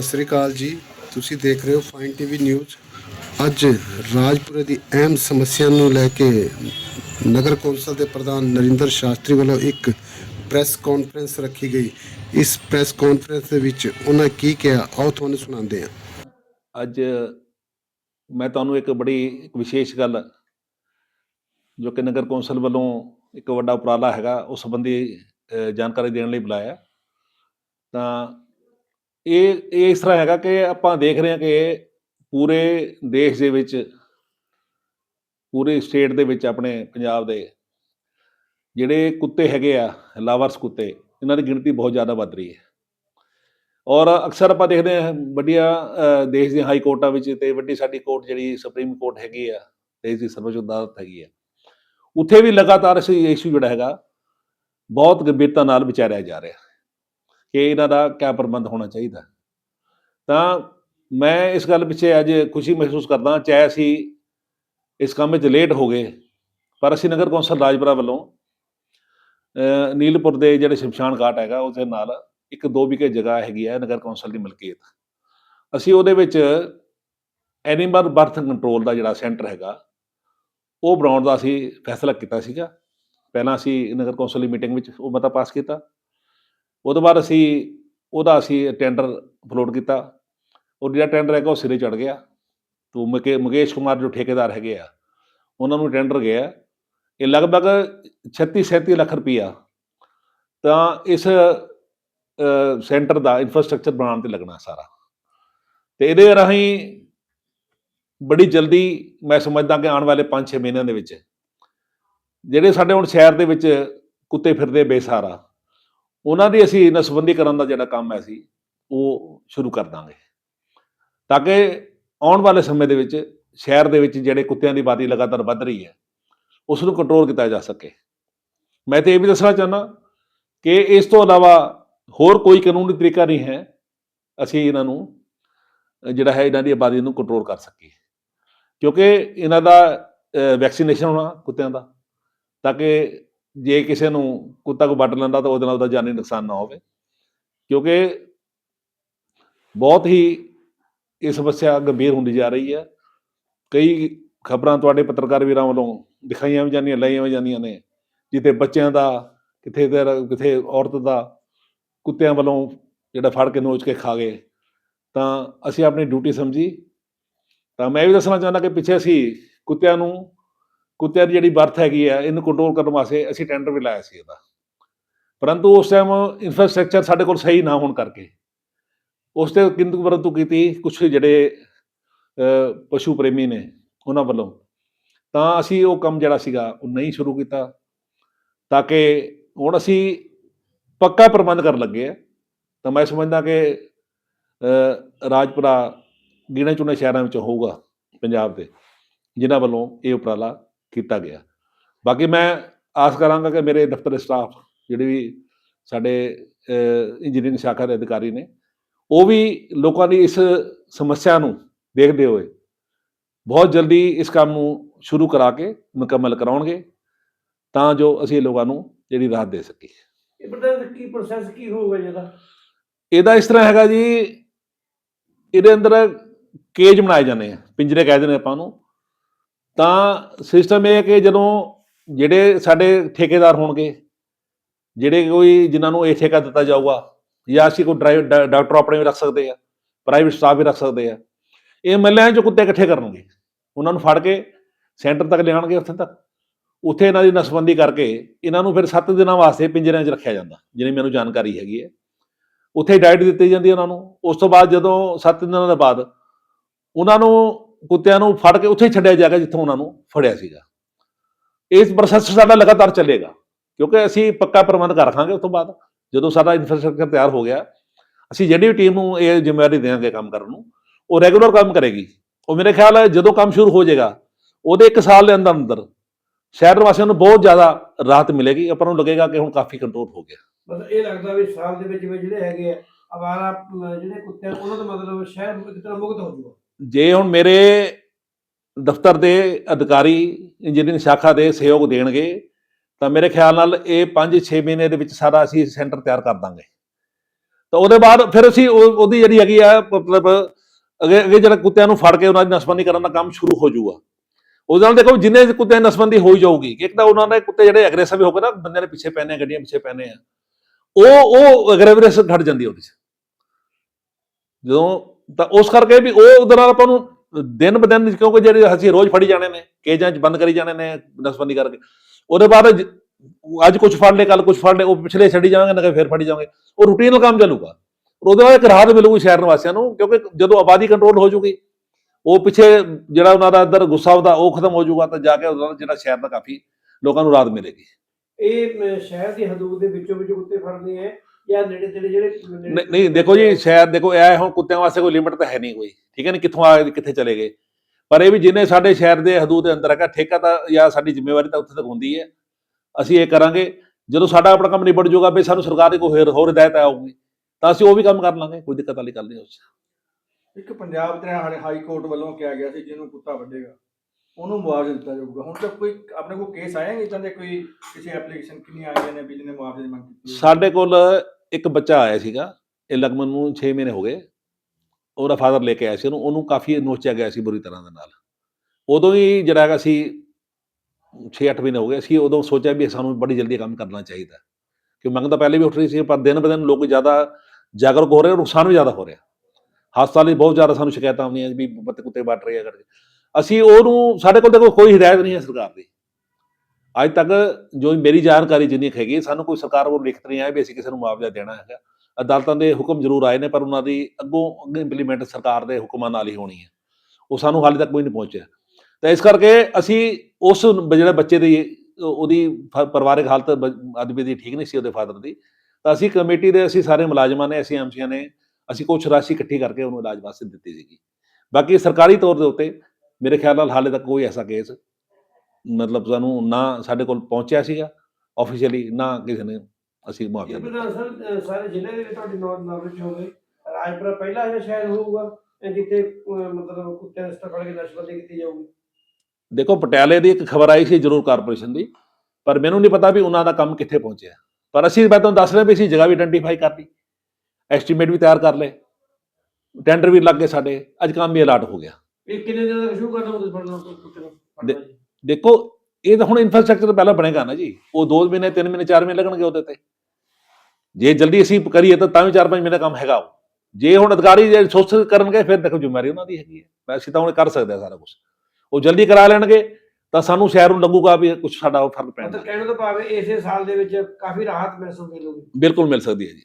ਸਤਿ ਸ੍ਰੀ ਅਕਾਲ ਜੀ। ਤੁਸੀਂ ਦੇਖ ਰਹੇ ਹੋ ਫਾਈਨ ਟੀਵੀ ਨਿਊਜ਼ ਅੱਜ ਰਾਜਪੁਰੇ ਦੀ ਅਹਿਮ ਸਮੱਸਿਆ ਨੂੰ ਲੈ ਕੇ ਨਗਰ ਕੌਂਸਲ ਦੇ ਪ੍ਰਧਾਨ ਨਰਿੰਦਰ ਸ਼ਾਸਤਰੀ ਵੱਲੋਂ ਇੱਕ ਪ੍ਰੈਸ ਕਾਨਫਰੰਸ ਰੱਖੀ ਗਈ। ਇਸ ਪ੍ਰੈਸ ਕਾਨਫਰੰਸ ਦੇ ਵਿੱਚ ਉਹਨਾਂ ਕੀ ਕਿਹਾ, ਆਓ ਤੁਹਾਨੂੰ ਸੁਣਾਉਂਦੇ ਹਾਂ। ਅੱਜ ਮੈਂ ਤੁਹਾਨੂੰ ਇੱਕ ਬੜੀ ਵਿਸ਼ੇਸ਼ ਗੱਲ, ਜੋ ਕਿ ਨਗਰ ਕੌਂਸਲ ਵੱਲੋਂ ਇੱਕ ਵੱਡਾ ਉਪਰਾਲਾ ਹੈਗਾ, ਉਸ ਸੰਬੰਧੀ ਜਾਣਕਾਰੀ ਦੇਣ ਲਈ ਬੁਲਾਇਆ। ਤਾਂ ਇਹ ਇਹ ਇਸ ਤਰ੍ਹਾਂ ਹੈਗਾ ਕਿ ਆਪਾਂ ਦੇਖ ਰਹੇ ਹਾਂ ਕਿ ਪੂਰੇ ਦੇਸ਼ ਦੇ ਵਿੱਚ, ਪੂਰੇ ਸਟੇਟ ਦੇ ਵਿੱਚ ਆਪਣੇ ਪੰਜਾਬ ਦੇ ਜਿਹੜੇ ਕੁੱਤੇ ਹੈਗੇ ਆ ਲਾਵਰਸ ਕੁੱਤੇ, ਇਹਨਾਂ ਦੀ ਗਿਣਤੀ ਬਹੁਤ ਜ਼ਿਆਦਾ ਵੱਧ ਰਹੀ ਹੈ। ਔਰ ਅਕਸਰ ਆਪਾਂ ਦੇਖਦੇ ਹਾਂ ਵੱਡੀਆਂ ਦੇਸ਼ ਦੀਆਂ ਹਾਈ ਕੋਰਟਾਂ ਵਿੱਚ ਤੇ ਵੱਡੀ ਸਾਡੀ ਕੋਰਟ ਜਿਹੜੀ ਸੁਪਰੀਮ ਕੋਰਟ ਹੈਗੀ ਆ, ਦੇਸ਼ ਦੀ ਸਰਵਉੱਚ ਅਦਾਲਤ ਹੈਗੀ ਆ, ਉੱਥੇ ਵੀ ਲਗਾਤਾਰ ਇਸ ਇਸ਼ੂ ਜਿਹੜਾ ਹੈਗਾ, ਬਹੁਤ ਗੰਭੀਰਤਾ ਨਾਲ ਵਿਚਾਰਿਆ ਜਾ ਰਿਹਾ। ਕਿ ਇਹਨਾਂ ਦਾ ਕਿਆ ਪ੍ਰਬੰਧ ਹੋਣਾ ਚਾਹੀਦਾ। ਤਾਂ ਮੈਂ ਇਸ ਗੱਲ ਪਿੱਛੇ ਅੱਜ ਖੁਸ਼ੀ ਮਹਿਸੂਸ ਕਰਦਾ ਚਾਹੇ ਅਸੀਂ ਇਸ ਕੰਮ ਵਿੱਚ ਲੇਟ ਹੋ ਗਏ, ਪਰ ਅਸੀਂ ਨਗਰ ਕੌਂਸਲ ਰਾਜਪੁਰਾ ਵੱਲੋਂ ਨੀਲਪੁਰ ਦੇ ਜਿਹੜੇ ਸ਼ਮਸ਼ਾਨ ਘਾਟ ਹੈਗਾ, ਉਹਦੇ ਨਾਲ ਇੱਕ ਦੋ ਵਿਕੇ ਜਗ੍ਹਾ ਹੈਗੀ ਹੈ ਨਗਰ ਕੌਂਸਲ ਦੀ ਮਲਕੀਅਤ। ਅਸੀਂ ਉਹਦੇ ਵਿੱਚ ਐਨੀਮਲ ਬਰਥ ਕੰਟਰੋਲ ਦਾ ਜਿਹੜਾ ਸੈਂਟਰ ਹੈਗਾ, ਉਹ ਬਣਾਉਣ ਦਾ ਅਸੀਂ ਫੈਸਲਾ ਕੀਤਾ ਸੀਗਾ। ਪਹਿਲਾਂ ਅਸੀਂ ਨਗਰ ਕੌਂਸਲ ਦੀ ਮੀਟਿੰਗ ਵਿੱਚ ਉਹ ਮਤਾ ਪਾਸ ਕੀਤਾ। ਉਹ ਤੋਂ ਬਾਅਦ ਅਸੀਂ ਉਹਦਾ ਅਸੀਂ ਟੈਂਡਰ ਫਲੋਟ ਕੀਤਾ। ਉਹ ਜਿਹੜਾ ਟੈਂਡਰ ਹੈਗਾ ਉਹ ਸਿਰੇ ਚੜ ਗਿਆ। ਤੋਂ ਮੁਕੇ, ਮੁਕੇਸ਼ ਕੁਮਾਰ ਜੋ ਠੇਕੇਦਾਰ ਹੈਗੇ ਆ, ਉਹਨਾਂ ਨੂੰ ਟੈਂਡਰ ਗਿਆ। ਇਹ ਲਗਭਗ 36 37 ਲੱਖ ਰੁਪਈਆ। ਤਾਂ ਇਸ ਸੈਂਟਰ ਦਾ ਇਨਫਰਾਸਟ੍ਰਕਚਰ ਬਣਾਉਣ ਤੇ ਲੱਗਣਾ ਸਾਰਾ। ਤੇ ਇਹਦੇ ਰਾਹੀਂ ਬੜੀ ਜਲਦੀ ਮੈਂ ਸਮਝਦਾ ਕਿ ਆਉਣ ਵਾਲੇ 5-6 ਮਹੀਨਿਆਂ ਦੇ ਵਿੱਚ, ਜਿਹੜੇ ਸਾਡੇ ਹੁਣ ਸ਼ਹਿਰ ਦੇ ਵਿੱਚ ਕੁੱਤੇ ਫਿਰਦੇ ਬੇਸਹਾਰਾ ਉਹਨਾਂ ਦੀ ਅਸੀਂ ਨਸਬੰਦੀ ਕਰਨ ਦਾ ਜਿਹੜਾ ਕੰਮ ਹੈ ਸੀ ਉਹ ਸ਼ੁਰੂ ਕਰ ਦਾਂਗੇ। ਤਾਂ ਕਿ ਆਉਣ ਵਾਲੇ ਸਮੇਂ ਦੇ ਵਿੱਚ ਸ਼ਹਿਰ ਦੇ ਵਿੱਚ ਜਿਹੜੇ ਕੁੱਤਿਆਂ ਦੀ ਆਬਾਦੀ ਲਗਾਤਾਰ ਵੱਧ ਰਹੀ ਹੈ, ਉਸ ਨੂੰ ਕੰਟਰੋਲ ਕੀਤਾ ਜਾ ਸਕੇ। ਮੈਂ ਤੇ ਇਹ ਵੀ ਦੱਸਣਾ ਚਾਹੁੰਦਾ ਕਿ ਇਸ ਤੋਂ ਇਲਾਵਾ ਹੋਰ ਕੋਈ ਕਾਨੂੰਨੀ ਤਰੀਕਾ ਨਹੀਂ ਹੈ, ਅਸੀਂ ਇਹਨਾਂ ਨੂੰ, ਜਿਹੜਾ ਹੈ ਇਹਨਾਂ ਦੀ ਆਬਾਦੀ ਨੂੰ ਕੰਟਰੋਲ ਕਰ ਸਕੀਏ। ਕਿਉਂਕਿ ਇਹਨਾਂ ਦਾ ਵੈਕਸੀਨੇਸ਼ਨ ਹੋਣਾ ਕੁੱਤਿਆਂ ਦਾ, ਤਾਂ ਕਿ ਜੇ ਕਿਸੇ ਨੂੰ ਕੁੱਤਾ ਕੋ ਵੱਟ ਲੈਂਦਾ ਤਾਂ ਉਹਦੇ ਨਾਲ ਉਹਦਾ ਜਾਨੀ ਨੁਕਸਾਨ ਨਾ ਹੋਵੇ। ਕਿਉਂਕਿ ਬਹੁਤ ਹੀ ਇਹ ਸਮੱਸਿਆ ਗੰਭੀਰ ਹੁੰਦੀ ਜਾ ਰਹੀ ਹੈ। ਕਈ ਖਬਰਾਂ ਤੁਹਾਡੇ ਪੱਤਰਕਾਰ ਵੀਰਾਂ ਵੱਲੋਂ ਦਿਖਾਈਆਂ ਵੀ ਜਾਂਦੀਆਂ, ਲਾਈਆਂ ਵੀ ਜਾਂਦੀਆਂ ਨੇ, ਜਿੱਥੇ ਬੱਚਿਆਂ ਦਾ, ਕਿਥੇ ਕਿਥੇ ਔਰਤ ਦਾ ਕੁੱਤਿਆਂ ਵੱਲੋਂ ਜਿਹੜਾ ਫੜ ਕੇ ਨੋਚ ਕੇ ਖਾ ਗਏ। ਤਾਂ ਅਸੀਂ ਆਪਣੀ ਡਿਊਟੀ ਸਮਝੀ। ਤਾਂ ਮੈਂ ਇਹ ਵੀ ਦੱਸਣਾ ਚਾਹੁੰਦਾ ਕਿ ਪਿੱਛੇ ਅਸੀਂ ਕੁੱਤਿਆਂ ਨੂੰ ਕੁੱਤਿਆਂ ਦੀ ਜਿਹੜੀ ਬਰਥ ਹੈਗੀ ਆ, ਇਹਨੂੰ ਕੰਟਰੋਲ ਕਰਨ ਵਾਸਤੇ ਅਸੀਂ ਟੈਂਡਰ ਵੀ ਲਾਇਆ ਸੀ ਇਹਦਾ। ਪਰੰਤੂ ਉਸ ਟਾਈਮ ਇਨਫਰਾਸਟ੍ਰਕਚਰ ਸਾਡੇ ਕੋਲ ਸਹੀ ਨਾ ਹੋਣ ਕਰਕੇ, ਉਸ ਤੇ ਕਿੰਤੂ ਪਰੰਤੂ ਕੀਤੀ ਕੁਝ ਜਿਹੜੇ ਪਸ਼ੂ ਪ੍ਰੇਮੀ ਨੇ ਉਹਨਾਂ ਵੱਲੋਂ। ਤਾਂ ਅਸੀਂ ਉਹ ਕੰਮ ਜਿਹੜਾ ਸੀਗਾ, ਉਹ ਨਹੀਂ ਸ਼ੁਰੂ ਕੀਤਾ, ਤਾਂ ਕਿ ਹੁਣ ਅਸੀਂ ਪੱਕਾ ਪ੍ਰਬੰਧ ਕਰਨ ਲੱਗੇ ਆ। ਤਾਂ ਮੈਂ ਸਮਝਦਾ ਕਿ ਰਾਜਪੁਰਾ ਗਿਣੇ ਚੁਣੇ ਸ਼ਹਿਰਾਂ ਵਿੱਚ ਹੋਊਗਾ ਪੰਜਾਬ ਦੇ ਜਿਨ੍ਹਾਂ ਵੱਲੋਂ ਇਹ ਉਪਰਾਲਾ ਕੀਤਾ ਗਿਆ। ਬਾਕੀ ਮੈਂ ਆਸ ਕਰਾਂਗਾ ਕਿ ਮੇਰੇ ਦਫ਼ਤਰ ਦੇ ਸਟਾਫ ਜਿਹੜੇ ਵੀ ਸਾਡੇ ਇੰਜੀਨੀਅਰਿੰਗ ਸ਼ਾਖਾ ਦੇ ਅਧਿਕਾਰੀ ਨੇ ਉਹ ਵੀ ਲੋਕਾਂ ਦੀ ਇਸ ਸਮੱਸਿਆ ਨੂੰ ਦੇਖਦੇ ਹੋਏ ਬਹੁਤ ਜਲਦੀ ਇਸ ਕੰਮ ਨੂੰ ਸ਼ੁਰੂ ਕਰਾ ਕੇ ਮੁਕੰਮਲ ਕਰਾਉਣਗੇ ਤਾਂ ਜੋ ਅਸੀਂ ਲੋਕਾਂ ਨੂੰ ਜਿਹੜੀ ਰਾਹਤ ਦੇ ਸਕੀਏ। ਇਹ ਬਤਾ ਕੀ ਪ੍ਰੋਸੈਸ ਕੀ ਹੋਊਗਾ ਜਿਹਦਾ ਇਹਦਾ? ਇਸ ਤਰ੍ਹਾਂ ਹੈਗਾ ਜੀ ਇਹਦੇ ਅੰਦਰ ਕੇਜ ਬਣਾਏ ਜਾਂਦੇ ਆ। ਪਿੰਜਰੇ ਕਹਿੰਦੇ ਨੇ ਆਪਾਂ ਨੂੰ ਤਾਂ ਸਿਸਟਮ ਇਹ ਹੈ ਕਿ ਜਦੋਂ ਜਿਹੜੇ ਸਾਡੇ ਠੇਕੇਦਾਰ ਹੋਣਗੇ, ਜਿਹੜੇ ਕੋਈ ਜਿਨ੍ਹਾਂ ਨੂੰ ਇਹ ਠੇਕਾ ਦਿੱਤਾ ਜਾਊਗਾ ਜਾਂ ਅਸੀਂ ਕੋਈ ਡਰਾਈਵ ਡਾ- ਡਾਕਟਰ ਆਪਣੇ ਵੀ ਰੱਖ ਸਕਦੇ ਆ ਪ੍ਰਾਈਵੇਟ ਸਟਾਫ ਵੀ ਰੱਖ ਸਕਦੇ ਆ ਇਹ ਮੱਲਿਆਂ ਜੋ ਕੁੱਤੇ ਇਕੱਠੇ ਕਰਨਗੇ। ਉਹਨਾਂ ਨੂੰ ਫੜ ਕੇ ਸੈਂਟਰ ਤੱਕ ਲਿਆਉਣਗੇ ਉੱਥੇ ਤੱਕ। ਉੱਥੇ ਇਹਨਾਂ ਦੀ ਨਸਬੰਦੀ ਕਰਕੇ ਇਹਨਾਂ ਨੂੰ ਫਿਰ 7 ਦਿਨਾਂ ਵਾਸਤੇ ਪਿੰਜਰਿਆਂ 'ਚ ਰੱਖਿਆ ਜਾਂਦਾ ਜਿਵੇਂ ਮੈਨੂੰ ਜਾਣਕਾਰੀ ਹੈਗੀ ਹੈ। ਉੱਥੇ ਡਾਈਟ ਦਿੱਤੀ ਜਾਂਦੀ ਹੈ ਉਹਨਾਂ ਨੂੰ। ਉਸ ਤੋਂ ਬਾਅਦ ਜਦੋਂ 7 ਦਿਨਾਂ ਦੇ ਬਾਅਦ ਉਹਨਾਂ ਨੂੰ ਕੁੱਤਿਆਂ ਨੂੰ ਫੜ ਕੇ ਉੱਥੇ ਛੱਡਿਆ ਜਾਏਗਾ ਜਿੱਥੋਂ ਉਹਨਾਂ ਨੂੰ ਫੜਿਆ ਸੀਗਾ। ਇਸ ਪ੍ਰੋਸੈਸ ਸਾਡਾ ਲਗਾਤਾਰ ਚੱਲੇਗਾ, ਕਿਉਂਕਿ ਅਸੀਂ ਪੱਕਾ ਪ੍ਰਬੰਧ ਕਰ ਰੱਖਾਂਗੇ ਉਸ ਤੋਂ ਬਾਅਦ। ਜਦੋਂ ਸਾਡਾ ਇਨਫਰਾਸਟ੍ਰਕਚਰ ਤਿਆਰ ਹੋ ਗਿਆ, ਅਸੀਂ ਜਿਹੜੀ ਟੀਮ ਨੂੰ ਇਹ ਜ਼ਿੰਮੇਵਾਰੀ ਦੇਵਾਂਗੇ ਕੰਮ ਕਰਨ ਨੂੰ, ਉਹ ਰੈਗੂਲਰ ਕੰਮ ਕਰੇਗੀ। ਉਹ ਮੇਰੇ ਖਿਆਲ ਹੈ ਜਦੋਂ ਕੰਮ ਸ਼ੁਰੂ ਹੋ ਜਾਏਗਾ, ਉਹਦੇ ਇੱਕ ਸਾਲ ਦੇ ਅੰਦਰ ਅੰਦਰ ਸ਼ਹਿਰ ਵਾਸੀਆਂ ਨੂੰ ਬਹੁਤ ਜ਼ਿਆਦਾ ਰਾਹਤ ਮਿਲੇਗੀ। ਆਪਾਂ ਨੂੰ ਲੱਗੇਗਾ ਕਿ ਹੁਣ ਕਾਫੀ ਕੰਟਰੋਲ ਹੋ ਗਿਆ। ਬਸ ਇਹ ਲੱਗਦਾ ਵੀ ਸਾਲ ਦੇ ਵਿੱਚ ਜਿਹੜੇ ਹੈਗੇ ਆ ਅਵਾਰਾ ਜਿਹੜੇ ਕੁੱਤੇ ਉਹਨਾਂ ਦਾ ਮਤਲਬ ਸ਼ਹਿਰ ਇੱਕ ਤਰ੍ਹਾਂ ਮੁਕਤ ਹੋ ਜਾਊਗਾ। ਜੇ ਹੁਣ ਮੇਰੇ ਦਫ਼ਤਰ ਦੇ ਅਧਿਕਾਰੀ ਇੰਜੀਨੀਅਰਿੰਗ ਸ਼ਾਖਾ ਦੇ ਸਹਿਯੋਗ ਦੇਣਗੇ, ਤਾਂ ਮੇਰੇ ਖਿਆਲ ਨਾਲ ਇਹ 5-6 ਮਹੀਨੇ ਦੇ ਵਿੱਚ ਸਾਰਾ ਅਸੀਂ ਸੈਂਟਰ ਤਿਆਰ ਕਰ ਦਾਂਗੇ। ਤਾਂ ਉਹਦੇ ਬਾਅਦ ਫਿਰ ਅਸੀਂ ਉਹ- ਉਹਦੀ ਜਿਹੜੀ ਹੈਗੀ ਆ, ਮਤਲਬ ਅਗੇ, ਅੱਗੇ ਜਿਹੜਾ ਕੁੱਤਿਆਂ ਨੂੰ ਫੜ ਕੇ ਉਹਨਾਂ ਦੀ ਨਸਬੰਦੀ ਕਰਨ ਦਾ ਕੰਮ ਸ਼ੁਰੂ ਹੋ ਜਾਊਗਾ। ਉਹਦੇ ਨਾਲ ਦੇਖੋ ਜਿੰਨੇ ਕੁੱਤਿਆਂ ਦੀ ਨਸਬੰਦੀ ਹੋਈ ਹੀ ਜਾਊਗੀ, ਇੱਕ ਤਾਂ ਉਹਨਾਂ ਦੇ ਕੁੱਤੇ ਜਿਹੜੇ ਅਗਰੈਸਿਵ ਹੋ ਗਏ ਨਾ ਬੰਦਿਆਂ ਦੇ ਪਿੱਛੇ ਪੈਣੇ ਗੱਡੀਆਂ ਪਿੱਛੇ ਪੈਣੇ ਆ। ਉਹ ਉਹ ਐਗਰੈਸਿਵ ਘਟ ਜਾਂਦੀ ਉਹਦੇ ਚ। ਜਦੋਂ ਤਾਂ ਉਸ ਕਰਕੇ ਵੀ ਉਹ ਉਹਦੇ ਨਾਲ ਆਪਾਂ ਨੂੰ ਦਿਨ ਬ ਕਿਉਂਕਿ ਜਿਹੜੇ ਅਸੀਂ ਰੋਜ਼ ਫੜੀ ਜਾਣੇ ਨੇ, ਕੇਜਾਂ 'ਚ ਬੰਦ ਕਰੀ ਜਾਣੇ ਨੇ ਨਸਬੰਦੀ ਕਰਕੇ। ਉਹਦੇ ਬਾਅਦ ਅੱਜ ਕੁਝ ਫੜ ਲਏ ਕੱਲ ਕੁਝ ਫੜ ਲਏ, ਉਹ ਪਿਛਲੇ ਛੱਡੀ ਜਾਵਾਂਗੇ ਨਾ ਫਿਰ ਫੜੀ ਜਾਵਾਂਗੇ ਉਹ ਰੂਟੀਨ ਕੰਮ ਚੱਲੂਗਾ। ਉਹਦੇ ਬਾਅਦ ਇੱਕ ਰਾਹਤ ਮਿਲੂਗੀ ਸ਼ਹਿਰ ਨਿਵਾਸੀਆਂ ਨੂੰ, ਕਿਉਂਕਿ ਜਦੋਂ ਆਬਾਦੀ ਕੰਟਰੋਲ ਹੋ ਜੂਗੀ, ਉਹ ਪਿੱਛੇ ਜਿਹੜਾ ਉਹਨਾਂ ਦਾ ਅੰਦਰ ਗੁੱਸਾ ਹੁੰਦਾ ਉਹ ਖਤਮ ਹੋ ਜਾਊਗਾ ਤਾਂ ਜਾ ਕੇ ਉਹਦਾ ਜਿਹੜਾ ਸ਼ਹਿਰ ਦਾ ਕਾਫੀ ਲੋਕਾਂ ਨੂੰ ਰਾਹਤ ਮਿਲੇਗੀ। ਇਹ ਸ਼ਹਿਰ ਦੀ ਹਦੂਦ ਦੇ ਵਿੱਚੋਂ ਵਿੱਚ ਕੁੱਤੇ ਫੜਨੇ ਹੈ ਜਾਂ ਨੇੜੇ ਤੇੜੇ ਜਿਹੜੇ ਨੇੜੇ- ਨਹੀਂ ਨਹੀਂ ਦੇਖੋ ਜੀ ਸ਼ਾਇਦ ਦੇਖੋ ਇਹ ਹੁਣ ਕੁੱਤਿਆਂ ਵਾਸਤੇ ਕੋਈ ਲਿਮਿਟ ਤਾਂ ਹੈ ਨਹੀਂ ਕੋਈ। ਠੀਕ ਹੈ ਨਹੀਂ ਕਿੱਥੋਂ ਆ ਗਏ ਕਿੱਥੇ ਚਲੇ ਗਏ? ਪਰ ਇਹ ਵੀ ਜਿੰਨੇ ਸਾਡੇ ਸ਼ਹਿਰ ਦੇ ਹਦੂਦ ਦੇ ਅੰਦਰ ਹੈਗਾ ਠੇਕਾ ਤਾਂ ਜਾਂ ਸਾਡੀ ਜ਼ਿੰਮੇਵਾਰੀ ਤਾਂ ਉੱਥੇ ਤੱਕ ਹੁੰਦੀ ਹੈ। ਅਸੀਂ ਇਹ ਕਰਾਂਗੇ ਜਦੋਂ ਸਾਡਾ ਆਪਣਾ ਕੰਮ ਨਿਬੜ ਜਾਊਗਾ ਵੀ ਸਾਨੂੰ ਸਰਕਾਰ ਦੀ ਕੋਈ ਹੋਰ- ਹੋਰ ਹਦਾਇਤ ਆਊਗੀ ਤਾਂ ਅਸੀਂ ਉਹ ਵੀ ਕੰਮ ਕਰ ਲਾਂਗੇ ਕੋਈ ਦਿੱਕਤ ਵਾਲੀ ਗੱਲ ਨਹੀਂ ਉਸ 'ਚ। ਇੱਕ ਪੰਜਾਬ ਤੇ ਹਾਈ ਹਾਈ ਕੋਰਟ ਵੱਲੋਂ ਕਿਹਾ ਗਿਆ ਸੀ ਜਿਹਨੂੰ ਕੁੱਤਾ ਵੱਢੇਗਾ। ਉਹਨੂੰ ਮੁਆਵਜ਼ਾ ਦਿੱਤਾ ਜਾਊਗਾ। ਹੁਣ ਤੱਕ ਕੋਈ ਆਪਣੇ ਕੋਲ ਕੇਸ ਆਏ ਨੇ ਇਦਾਂ ਦੇ ਕੋਈ ਕਿਸੇ ਐਪਲੀਕੇਸ਼ਨ ਕਿੰਨੀਆਂ ਆਈਆਂ ਨੇ ਵੀ ਜਿਹਨੇ ਮੁਆਵਜ਼ੇ ਦੀ ਮੰਗ ਕੀਤੀ ਹੈ? ਸਾਡੇ ਕੋਲ ਇੱਕ ਬੱਚਾ ਆਇਆ ਸੀਗਾ, ਇਹ ਲਗਮਨ ਨੂੰ 6 ਮਹੀਨੇ ਹੋ ਗਏ, ਉਹਦਾ ਫਾਦਰ ਲੈ ਕੇ ਆਇਆ ਸੀ ਉਹਨੂੰ ਉਹਨੂੰ ਕਾਫੀ ਨੋਚਿਆ ਗਿਆ ਸੀ ਬੁਰੀ ਤਰ੍ਹਾਂ ਦੇ ਨਾਲ। ਉਦੋਂ ਹੀ ਜਿਹੜਾ ਹੈਗਾ ਸੀ 6-8 ਮਹੀਨੇ ਹੋ ਗਏ ਸੀ ਉਦੋਂ ਸੋਚਿਆ ਵੀ ਸਾਨੂੰ ਬੜੀ ਜਲਦੀ ਕੰਮ ਕਰਨਾ ਚਾਹੀਦਾ। ਕਿ ਮੰਗ ਤਾਂ ਪਹਿਲੇ ਵੀ ਉੱਠ ਰਹੀ ਸੀ, ਪਰ ਦਿਨ ਬ ਦਿਨ ਲੋਕ ਜ਼ਿਆਦਾ ਜਾਗਰੂਕ ਹੋ ਰਹੇ, ਨੁਕਸਾਨ ਵੀ ਜ਼ਿਆਦਾ ਹੋ ਰਿਹਾ। ਹਸਪਤਾਲ ਲਈ ਬਹੁਤ ਜ਼ਿਆਦਾ ਸਾਨੂੰ ਸ਼ਿਕਾਇਤਾਂ ਆਉਂਦੀਆਂ ਵੀ ਬੱਤੇ ਕੁੱਤੇ ਵੱਟ ਰਹੇ ਆ ਕਰਕੇ ਅਸੀਂ ਉਹਨੂੰ, ਸਾਡੇ ਕੋਲ ਤਾਂ ਕੋਈ- ਕੋਈ ਹਦਾਇਤ ਨਹੀਂ ਹੈ ਸਰਕਾਰ ਦੀ। ਅੱਜ ਤੱਕ ਜੋ ਮੇਰੀ ਜਾਣਕਾਰੀ ਜਿੰਨੀ ਕੁ ਹੈਗੀ, ਸਾਨੂੰ ਕੋਈ ਸਰਕਾਰ ਵੱਲੋਂ ਲਿਖਤ ਨਹੀਂ ਆਇਆ ਵੀ ਅਸੀਂ ਕਿਸੇ ਨੂੰ ਮੁਆਵਜ਼ਾ ਦੇਣਾ ਹੈਗਾ। ਅਦਾਲਤਾਂ ਦੇ ਹੁਕਮ ਜ਼ਰੂਰ ਆਏ ਨੇ, ਪਰ ਉਹਨਾਂ ਦੀ ਅੱਗੋਂ ਅੱਗੇ ਇੰਪਲੀਮੈਂਟ ਸਰਕਾਰ ਦੇ ਹੁਕਮਾਂ ਨਾਲ ਹੀ ਹੋਣੀ ਹੈ। ਉਹ ਸਾਨੂੰ ਹਾਲੇ ਤੱਕ ਕੋਈ ਨਹੀਂ ਪਹੁੰਚਿਆ। ਤਾਂ ਇਸ ਕਰਕੇ ਅਸੀਂ ਉਸ ਬ- ਜਿਹੜੇ ਬੱਚੇ ਦੀ, ਉਹਦੀ ਫ- ਪਰਿਵਾਰਕ ਹਾਲਤ ਬ- ਆਦਮੀ ਦੀ ਠੀਕ ਨਹੀਂ ਸੀ ਉਹਦੇ ਫਾਦਰ ਦੀ। ਤਾਂ ਅਸੀਂ ਕਮੇਟੀ ਦੇ ਅਸੀਂ ਸਾਰੇ ਮੁਲਾਜ਼ਮਾਂ ਨੇ, ਅਸੀਂ ਐਮਸੀਆਂ ਨੇ, ਅਸੀਂ ਕੁਝ ਰਾਸ਼ੀ ਇਕੱਠੀ ਕਰਕੇ ਉਹਨੂੰ ਇਲਾਜ ਵਾਸਤੇ ਦਿੱਤੀ ਸੀਗੀ। ਬਾਕੀ ਸਰਕਾਰੀ ਤੌਰ ਦੇ ਉੱਤੇ ਮੇਰੇ ਖਿਆਲ ਨਾਲ ਹਾਲੇ ਤੱਕ ਕੋਈ ਐਸਾ ਕੇਸ ਮਤਲਬ ਸਾਨੂੰ ਨਾ ਸਾਡੇ ਕੋਲ ਪਹੁੰਚਿਆ ਸੀਗਾ ਆਫੀਸ਼ੀਅਲੀ ਨਾ ਕਿਸੇ ਨੇ ਅਸੀਂ ਮੁਆਵਜ਼ਾ ਇਹ ਦਿੱਤਾ। ਪ੍ਰਧਾਨ ਸਰ ਜ਼ਿਲ੍ਹੇ ਦੇ ਵਿੱਚ ਤੁਹਾਡੀ ਨੌਲੇਜ ਹੋਵੇ ਰਾਜਪੁਰਾ ਪਹਿਲਾ ਜਿਹੜਾ ਸ਼ਹਿਰ ਹੋਊਗਾ ਅ, ਜਿੱਥੇ ਮਤਲਬ ਕੁੱਤਿਆਂ ਦੇ ਸਟਫੜ ਕੇ ਨਸ਼ਬੰਦੀ ਕੀਤੀ ਜਾਊਗੀ। ਦੇਖੋ ਪਟਿਆਲੇ ਦੀ ਇੱਕ ਖਬਰ ਆਈ ਸੀ ਜ਼ਰੂਰ ਕਾਰਪੋਰੇਸ਼ਨ ਦੀ ਪਰ ਮੈਨੂੰ ਨਹੀਂ ਪਤਾ ਵੀ ਉਹਨਾਂ ਦਾ ਕੰਮ ਕਿੱਥੇ ਪਹੁੰਚਿਆ। ਪਰ ਅਸੀਂ ਮੈਂ ਤੁਹਾਨੂੰ ਦੱਸ ਰਿਹਾ ਵੀ ਅਸੀਂ ਜਗ੍ਹਾ ਵੀ ਆਇਡੈਂਟੀਫਾਈ ਕਰ ਲਈ ਐਸਟੀਮੇਟ ਵੀ ਤਿਆਰ ਕਰ ਲਏ ਟੈਂਡਰ ਵੀ ਲੱਗ ਗਏ ਸਾਡੇ ਅੱਜ ਕੰਮ ਵੀ ਅਲਾਟ ਹੋ ਗਿਆ। ਇਹ ਕਿੰਨੇ ਦਿਨਾਂ ਤੱਕ ਸ਼ੁਰੂ ਕਰਨਾ ਤੁਸੀਂ ਫੜਨਾ ਕੁੱਤੇ ਨੂੰ? ਫੜਨਾ ਜੀ? ਦੇਖੋ ਇਹ ਤਾਂ ਹੁਣ ਇਨਫਰਾਸਟ੍ਰਕਚਰ ਪਹਿਲਾਂ ਬਣੇਗਾ ਨਾ ਜੀ। ਉਹ 2 ਮਹੀਨੇ 3 ਮਹੀਨੇ 4 ਮਹੀਨੇ ਲੱਗਣਗੇ ਉਹਦੇ ਤੇ। ਜੇ ਜਲਦੀ ਅਸੀਂ ਕਰੀਏ ਤਾਂ ਤਾਂ ਵੀ 4-5 ਮਹੀਨੇ ਦਾ ਕੰਮ ਹੈਗਾ ਉਹ। ਜੇ ਹੁਣ ਅਧਿਕਾਰੀ ਜੇ ਸੋਚ ਕਰਨਗੇ ਫਿਰ ਦੇਖੋ ਜ਼ਿੰਮੇਵਾਰੀ ਉਹਨਾਂ ਦੀ ਹੈਗੀ ਹੈ। ਅਸੀਂ ਤਾਂ ਹੁਣ ਕਰ ਸਕਦੇ ਹਾਂ ਸਾਰਾ ਕੁਝ ਉਹ ਜਲਦੀ ਕਰਾ ਲੈਣਗੇ ਤਾਂ ਸਾਨੂੰ ਸ਼ਹਿਰ ਨੂੰ ਲੱਗੂਗਾ ਵੀ ਕੁਝ ਸਾਡਾ ਉਹ ਫ਼ਰਕ ਪੈਣਾ ਮਤਲਬ ਕਹਿਣ ਤੋਂ ਭਾਵੇਂ ਇਸੇ ਸਾਲ ਦੇ ਵਿੱਚ ਕਾਫੀ ਰਾਹਤ ਮਹਿਸੂਸ ਮਿਲੂਗੀ। ਬਿਲਕੁਲ ਮਿਲ ਸਕਦੀ ਹੈ ਜੀ।